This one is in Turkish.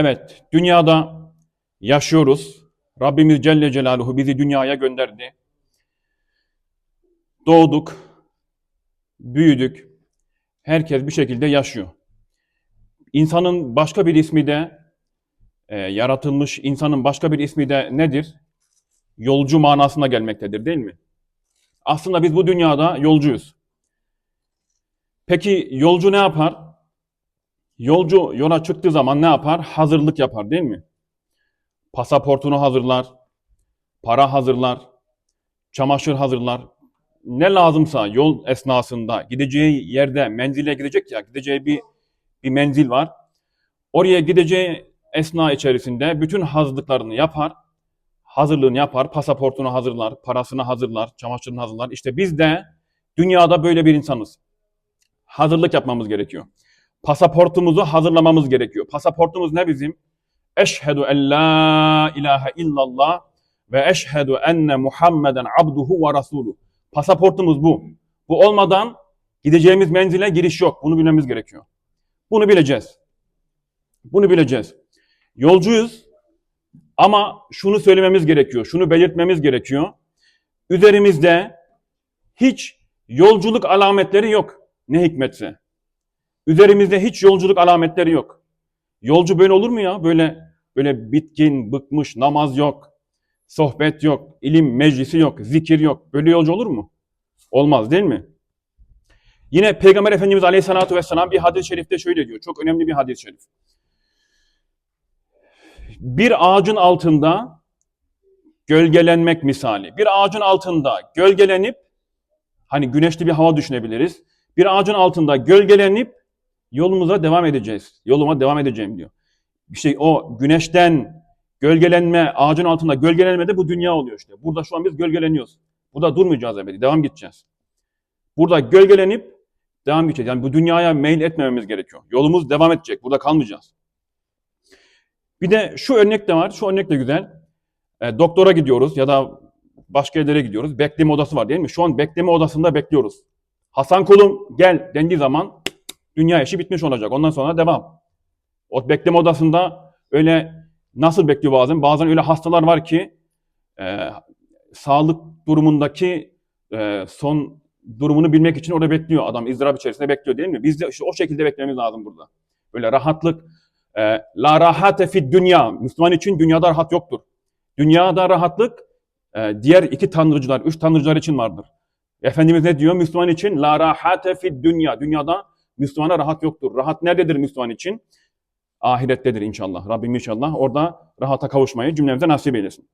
Evet, dünyada yaşıyoruz. Rabbimiz Celle Celaluhu bizi dünyaya gönderdi. Doğduk, büyüdük. Herkes bir şekilde yaşıyor. İnsanın başka bir ismi de e, yaratılmış insanın başka bir ismi de nedir? Yolcu manasına gelmektedir değil mi? Aslında biz bu dünyada yolcuyuz. Peki yolcu ne yapar? Yolcu yola çıktığı zaman ne yapar? Hazırlık yapar değil mi? Pasaportunu hazırlar, para hazırlar, çamaşır hazırlar. Ne lazımsa yol esnasında gideceği yerde menzile gidecek ya, gideceği bir bir menzil var. Oraya gideceği esna içerisinde bütün hazırlıklarını yapar, hazırlığını yapar, pasaportunu hazırlar, parasını hazırlar, çamaşırını hazırlar. İşte biz de dünyada böyle bir insanız. Hazırlık yapmamız gerekiyor. Pasaportumuzu hazırlamamız gerekiyor. Pasaportumuz ne bizim? Eşhedü en la ilahe illallah ve eşhedü enne Muhammeden abduhu ve rasuluh. Pasaportumuz bu. Bu olmadan gideceğimiz menzile giriş yok. Bunu bilmemiz gerekiyor. Bunu bileceğiz. Bunu bileceğiz. Yolcuyuz ama şunu söylememiz gerekiyor, şunu belirtmemiz gerekiyor. Üzerimizde hiç yolculuk alametleri yok. Ne hikmetse. Üzerimizde hiç yolculuk alametleri yok. Yolcu böyle olur mu ya? Böyle böyle bitkin, bıkmış, namaz yok, sohbet yok, ilim meclisi yok, zikir yok. Böyle yolcu olur mu? Olmaz değil mi? Yine Peygamber Efendimiz Aleyhisselatü Vesselam bir hadis-i şerifte şöyle diyor. Çok önemli bir hadis-i şerif. Bir ağacın altında gölgelenmek misali. Bir ağacın altında gölgelenip hani güneşli bir hava düşünebiliriz. Bir ağacın altında gölgelenip yolumuza devam edeceğiz. Yoluma devam edeceğim diyor. Şey o güneşten gölgelenme, ağacın altında gölgelenme de bu dünya oluyor işte. Burada şu an biz gölgeleniyoruz. Burada durmayacağız ebedi. Devam gideceğiz. Burada gölgelenip devam edeceğiz. Yani bu dünyaya meyil etmememiz gerekiyor. Yolumuz devam edecek. Burada kalmayacağız. Bir de şu örnek de var. Şu örnek de güzel. E, doktora gidiyoruz ya da başka yerlere gidiyoruz. Bekleme odası var değil mi? Şu an bekleme odasında bekliyoruz. Hasan kulum gel dendiği zaman dünya işi bitmiş olacak. Ondan sonra devam. O bekleme odasında öyle nasıl bekliyor bazen? Bazen öyle hastalar var ki e, sağlık durumundaki e, son durumunu bilmek için orada bekliyor adam. ızdırap içerisinde bekliyor değil mi? Biz de işte o şekilde beklememiz lazım burada. Böyle rahatlık. E, la rahate fid dünya. Müslüman için dünyada rahat yoktur. Dünyada rahatlık e, diğer iki tanrıcılar, üç tanrıcılar için vardır. Efendimiz ne diyor? Müslüman için la rahate fid dünya. Dünyada Müslümana rahat yoktur. Rahat nerededir Müslüman için? Ahirettedir inşallah. Rabbim inşallah orada rahata kavuşmayı cümlemize nasip eylesin.